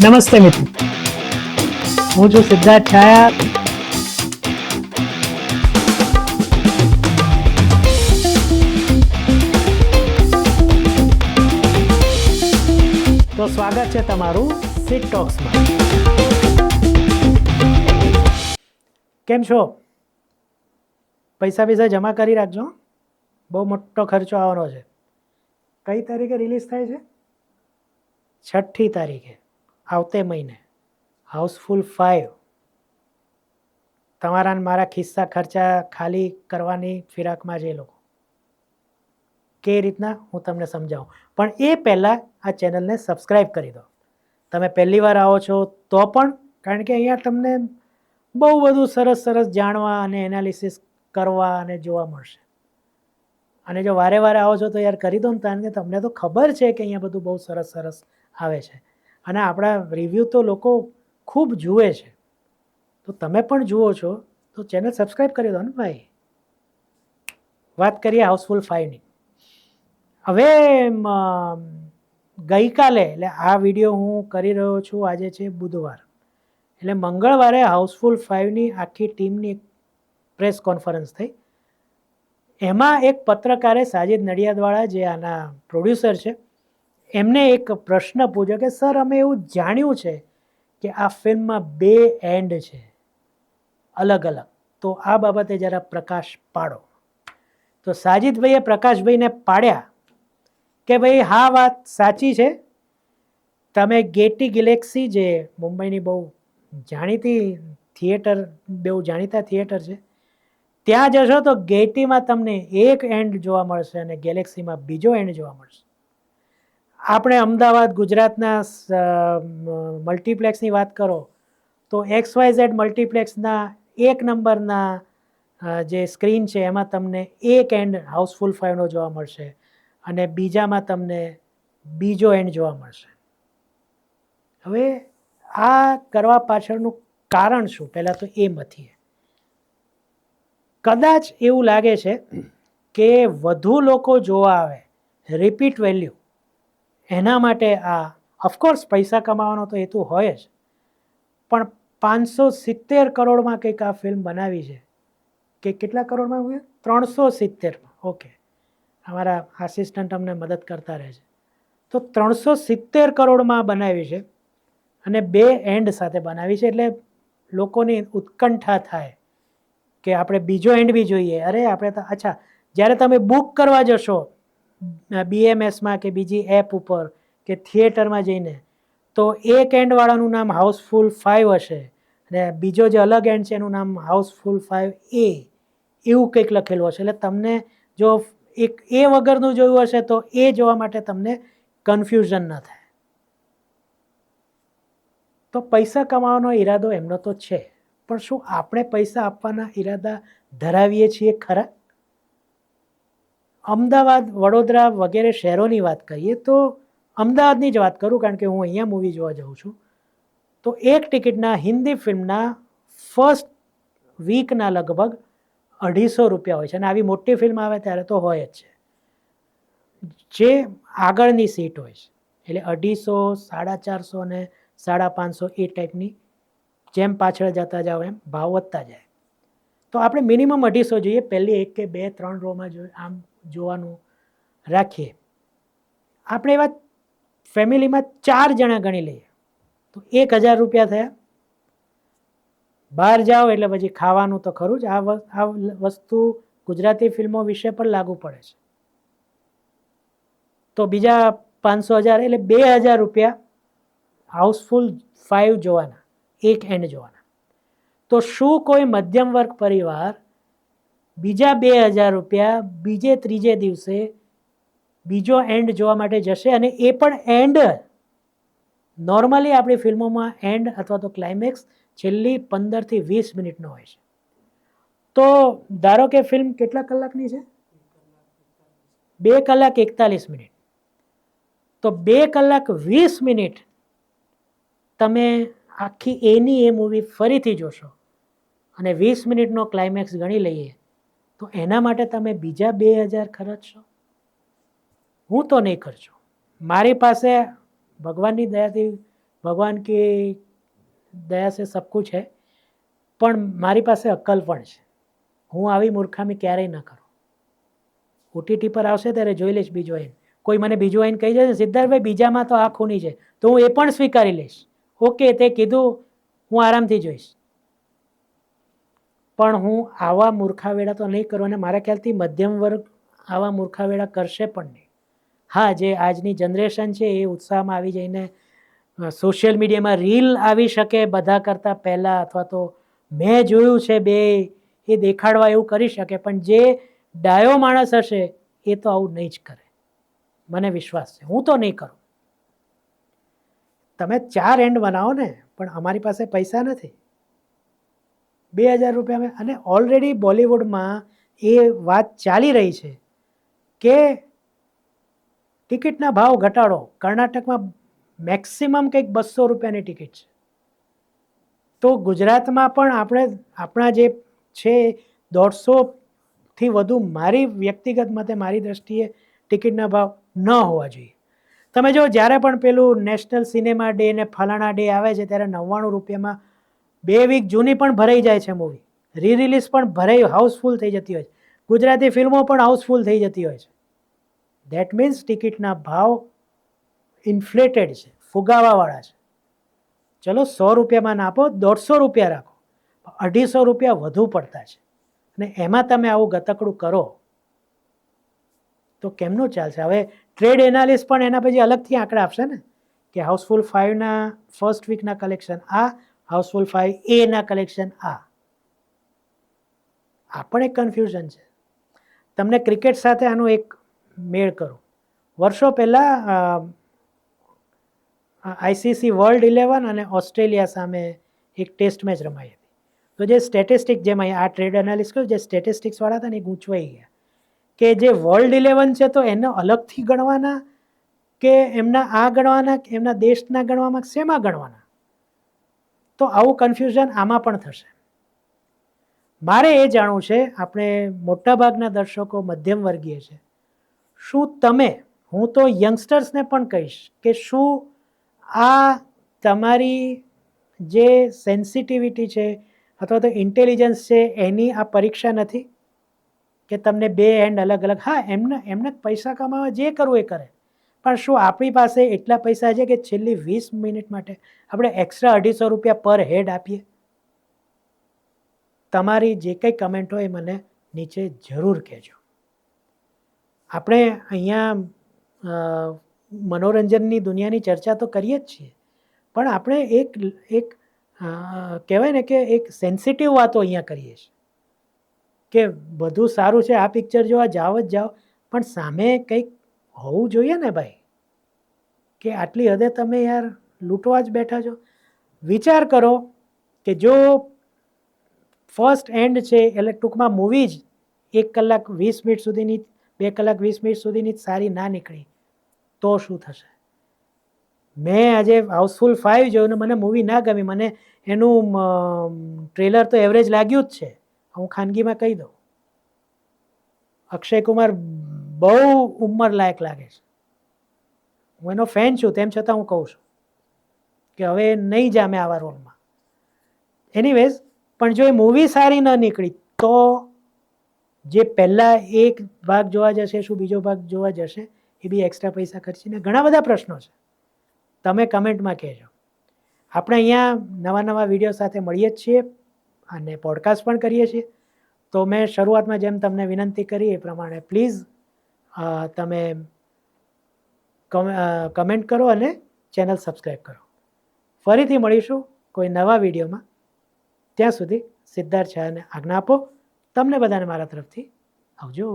નમસ્તે મિત્રો હું છું સિદ્ધાર્થ છાયા તો સ્વાગત છે તમારું સિટ ટોક્સમાં કેમ છો પૈસા પૈસા જમા કરી રાખજો બહુ મોટો ખર્ચો આવવાનો છે કઈ તારીખે રિલીઝ થાય છે છઠ્ઠી તારીખે આવતે મહિને. હાઉસફુલ ફાઇવ તમારા મારા ખિસ્સા ખર્ચા ખાલી કરવાની ફિરાકમાં છે એ લોકો. કે રીતના હું તમને સમજાવું. પણ એ પહેલાં આ ચેનલને સબસ્ક્રાઈબ કરી દો. તમે પહેલી વાર આવો છો તો પણ, કારણ કે અહીંયા તમને બહુ બધું સરસ સરસ જાણવા અને એનાલિસિસ કરવા અને જોવા મળશે. અને જો વારે વારે આવો છો તો યાર કરી દો ને તમને તો ખબર છે કે અહીંયા બધું બહુ સરસ સરસ આવે છે. અને આપણા રિવ્યૂ તો લોકો ખૂબ જુએ છે. તો તમે પણ જુઓ છો, તો ચેનલ સબસ્ક્રાઈબ કરી દો ને ભાઈ. વાત કરીએ હાઉસફુલ ફાઈવની હવે ગઈકાલે, એટલે આ વીડિયો હું કરી રહ્યો છું આજે છે બુધવાર. એટલે મંગળવારે હાઉસફુલ ફાઇવની આખી ટીમની પ્રેસ કોન્ફરન્સ થઈ. એમાં એક પત્રકારે સાજિદ નડિયાદવાળા જે આના પ્રોડ્યુસર છે એમને એક પ્રશ્ન પૂછ્યો કે, સર, અમે એવું જાણ્યું છે કે આ ફિલ્મમાં બે એન્ડ છે, અલગ અલગ. તો આ બાબતે જરા પ્રકાશ પાડો. તો સાજિદભાઈએ પ્રકાશભાઈને પાડ્યા કે, ભાઈ, હા, વાત સાચી છે. તમે ગેટી ગેલેક્સી જે મુંબઈની બહુ જાણીતી થિયેટર, બહુ જાણીતા થિયેટર છે, ત્યાં જશો તો ગેટીમાં તમને એક એન્ડ જોવા મળશે અને ગેલેક્સીમાં બીજો એન્ડ જોવા મળશે. આપણે અમદાવાદ, ગુજરાતના મલ્ટીપ્લેક્સની વાત કરો, તો એક્સ વાય ઝેડ મલ્ટીપ્લેક્સના એક નંબરના જે સ્ક્રીન છે, એમાં તમને એક એન્ડ હાઉસફુલ ફાઈવનો જોવા મળશે અને બીજામાં તમને બીજો એન્ડ જોવા મળશે. હવે આ કરવા પાછળનું કારણ શું? પહેલાં તો એ મથીએ. કદાચ એવું લાગે છે કે વધુ લોકો જોવા આવે રિપીટ વેલ્યુ એના માટે આ ઓફકોર્સ પૈસા કમાવાનો તો હેતુ હોય જ. પણ પાંચસો સિત્તેર કરોડમાં કંઈક આ ફિલ્મ બનાવી છે. કે કેટલા કરોડમાં આવ્યું ત્રણસો સિત્તેરમાં ઓકે. અમારા આસિસ્ટન્ટ અમને મદદ કરતા રહે છે. તો ત્રણસો સિત્તેર કરોડમાં બનાવી છે અને બે એન્ડ સાથે બનાવી છે એટલે લોકોની ઉત્કંઠા થાય કે આપણે બીજો એન્ડ બી જોઈએ. અરે, આપણે તો, અચ્છા, જ્યારે તમે બુક કરવા જશો બીએમએસમાં કે બીજી એપ ઉપર કે થિયેટરમાં જઈને, તો એક એન્ડવાળાનું નામ હાઉસફુલ ફાઇવ હશે અને બીજો જે અલગ એન્ડ છે એનું નામ હાઉસફુલ ફાઇવ એ એવું કંઈક લખેલું હશે. એટલે તમને જો એક એ વગરનું જોયું હશે તો એ જોવા માટે તમને કન્ફ્યુઝન ન થાય. તો પૈસા કમાવાનો ઈરાદો એમનો તો છે, પણ શું આપણે પૈસા આપવાના ઈરાદા ધરાવીએ છીએ ખરા? અમદાવાદ, વડોદરા વગેરે શહેરોની વાત કરીએ તો અમદાવાદની જ વાત કરું કારણ કે હું અહીંયા મૂવી જોવા જાઉં છું. તો એક ટિકિટના હિન્દી ફિલ્મના ફર્સ્ટ વીકના લગભગ અઢીસો રૂપિયા હોય છે. અને આવી મોટી ફિલ્મ આવે ત્યારે તો હોય જ છે. જે આગળની સીટ હોય છે. એટલે અઢીસો, સાડા ચારસો ને સાડા પાંચસો એ ટાઈપની જેમ પાછળ જતા જાઓ એમ ભાવ વધતા જાય. તો આપણે મિનિમમ અઢીસો જોઈએ. પહેલી એક કે બે, ત્રણ રોમાં જોઈએ. આમ જોવાનું રાખીએ. આપણે એવા ફેમિલીમાં ચાર જણા ગણી લઈએ. તો એક હજાર રૂપિયા થયા. બહાર જાઓ એટલે પછી ખાવાનું તો ખરું જ. આ આ વસ્તુ ગુજરાતી ફિલ્મો વિશે પણ લાગુ પડે છે. તો બીજા પાંચસો હજાર એટલે બે હજાર રૂપિયા હાઉસફુલ ફાઇવ જોવાના, એક એન્ડ જોવાના. તો શું કોઈ મધ્યમ વર્ગ પરિવાર બીજા બે હજાર રૂપિયા બીજે ત્રીજે દિવસે બીજો એન્ડ જોવા માટે જશે અને એ પણ એન્ડ નોર્મલી આપણી ફિલ્મોમાં એન્ડ અથવા તો ક્લાઇમેક્સ છેલ્લી પંદરથી વીસ મિનિટનો હોય છે. તો ધારો કે ફિલ્મ કેટલા કલાકની છે? બે કલાક એકતાલીસ મિનિટ. તો બે કલાક વીસ મિનિટ તમે આખી એની એ મૂવી ફરીથી જોશો અને વીસ મિનિટનો ક્લાઇમેક્સ ગણી લઈએ તો એના માટે તમે બીજા બે હજાર ખર્ચશો હું તો નહીં ખર્ચું. મારી પાસે ભગવાનની દયાથી, ભગવાન કે દયા છે સબકું છે પણ મારી પાસે અક્કલ પણ છે. હું આવી મૂર્ખામી ક્યારેય ન કરું. ઓટીટી પર આવશે ત્યારે જોઈ લઈશ બીજો આઈન. કોઈ મને બીજો આઈન કહી જશે, સિદ્ધાર્થભાઈ, બીજામાં તો આ ખૂની છે. તો હું એ પણ સ્વીકારી લઈશ. ઓકે, તે કીધું, હું આરામથી જોઈશ. પણ હું આવા મૂર્ખાવેડા તો નહીં કરું અને મારા ખ્યાલથી મધ્યમ વર્ગ આવા મૂર્ખાવેડા કરશે પણ નહીં. હા, જે આજની જનરેશન છે એ ઉત્સાહમાં આવી જઈને સોશિયલ મીડિયામાં રીલ આવી શકે બધા કરતાં પહેલાં અથવા તો મેં જોયું છે બે, એ દેખાડવા એવું કરી શકે, પણ જે ડાયો માણસ હશે એ તો આવું નહીં જ કરે. મને વિશ્વાસ છે. હું તો નહીં કરું. તમે ચાર એન્ડ બનાવો ને, પણ અમારી પાસે પૈસા નથી. બે હજાર રૂપિયા અને ઓલરેડી બોલિવૂડમાં એ વાત ચાલી રહી છે કે ટિકિટના ભાવ ઘટાડો. કર્ણાટકમાં મેક્સિમમ કંઈક બસો રૂપિયાની ટિકિટ છે. તો ગુજરાતમાં પણ આપણે, આપણા જે છે દોઢસોથી વધુ મારી વ્યક્તિગત મતે, મારી દ્રષ્ટિએ ટિકિટના ભાવ ન હોવા જોઈએ. તમે જો જ્યારે પણ પેલું નેશનલ સિનેમા ડે ને ફલાણા ડે આવે છે, ત્યારે નવ્વાણું રૂપિયામાં બે વીક જૂની પણ ભરાઈ જાય છે મૂવી રી રિલીઝ પણ ભરાઈ હાઉસફુલ થઈ જતી હોય છે. ગુજરાતી ફિલ્મો પણ હાઉસફુલ થઈ જતી હોય છે. દેટ મીન્સ ટિકિટના ભાવ ઇન્ફ્લેટેડ છે, ફુગાવાવાળા છે. ચલો સો રૂપિયામાં ના આપો, દોઢસો રૂપિયા રાખો. અઢીસો રૂપિયા વધુ પડતા છે. અને એમાં તમે આવું ગતકડું કરો, તો કેમનું ચાલશે? હવે ટ્રેડ એનાલિસ્ટ પણ એના પછી અલગથી આંકડા આપશે ને? કે હાઉસફુલ ફાઇવના ફર્સ્ટ વીકના કલેક્શન આ હાઉસફુલ ફાઇવ એના કલેક્શન આ. આ પણ એક કન્ફ્યુઝન છે. તમને ક્રિકેટ સાથે આનું એક મેળ કરું. વર્ષો પહેલાં આઈસીસી વર્લ્ડ ઇલેવન અને ઓસ્ટ્રેલિયા સામે એક ટેસ્ટ મેચ રમાઈ હતી. તો જે સ્ટેટિસ્ટિક જેમ અહીંયા આ ટ્રેડ એનાલિસ્ટ કહ્યું જે સ્ટેટિસ્ટિક્સવાળા હતા ને એ ગૂંચવાઈ ગયા. કે જે વર્લ્ડ ઇલેવન છે તો એને અલગથી ગણવાના કે એમના આ ગણવાના એમના દેશના ગણવામાં શેમાં ગણવાના? તો આવું કન્ફ્યુઝન આમાં પણ થશે. મારે એ જાણવું છે, આપણે મોટાભાગના દર્શકો મધ્યમ વર્ગીય છે. શું તમે, હું તો યંગસ્ટર્સને પણ કહીશ કે શું આ તમારી જે સેન્સિટિવિટી છે અથવા તો ઇન્ટેલિજન્સ છે, એની આ પરીક્ષા નથી? કે તમને બે હેન્ડ અલગ અલગ હા, એમને એમને પૈસા કમાવા જે કરવું એ કરે. પણ શું આપણી પાસે એટલા પૈસા છે કે છેલ્લી વીસ મિનિટ માટે આપણે એક્સ્ટ્રા અઢીસો રૂપિયા પર હેડ આપીએ? તમારી જે કંઈ કમેન્ટ હોય મને નીચે જરૂર કહેજો. આપણે અહીંયા મનોરંજનની દુનિયાની ચર્ચા તો કરીએ જ છીએ, પણ આપણે એક એક કહેવાય ને કે એક સેન્સિટિવ વાતો અહીંયા કરીએ છીએ. કે બધું સારું છે, આ પિક્ચર જોવા જાઓ જ જાઓ, પણ સામે કંઈક હોવું જોઈએ ને ભાઈ? કે આટલી હદે તમે યાર લૂંટવા જ બેઠા છો? વિચાર કરો કે જો ફર્સ્ટ એન્ડ છે, એટલે ટૂંકમાં મૂવી જ એક કલાક વીસ મિનિટ સુધીની, બે કલાક વીસ મિનિટ સુધીની સારી ના નીકળી, તો શું થશે? મેં આજે હાઉસફુલ ફાઇવ જોયું મને મૂવી ના ગમી. મને એનું ટ્રેલર તો એવરેજ લાગ્યું જ છે. હું ખાનગીમાં કહી દઉં. અક્ષય કુમાર બહુ ઉંમર લાયક લાગે છે. હું એનો ફેન છું, તેમ છતાં હું કહું છું કે હવે નહીં જામે આવા રોલમાં. એનીવેઝ પણ જો એ મૂવી સારી ન નીકળી, તો જે પહેલાં એક ભાગ જોવા જશે, શું બીજો ભાગ જોવા જશે, એ બી એક્સ્ટ્રા પૈસા ખર્ચીને ઘણા બધા પ્રશ્નો છે. તમે કમેન્ટમાં કહેજો. આપણે અહીંયા નવા નવા વીડિયો સાથે મળીએ જ છીએ અને પોડકાસ્ટ પણ કરીએ છીએ. તો મેં શરૂઆતમાં જેમ તમને વિનંતી કરી એ પ્રમાણે પ્લીઝ તમે કમેન્ટ કરો અને ચેનલ સબસ્ક્રાઈબ કરો. ફરીથી મળીશું કોઈ નવા વિડીયોમાં. ત્યાં સુધી સિદ્ધાર્થ શાહને આજ્ઞા આપો. તમને બધાને મારા તરફથી આવજો.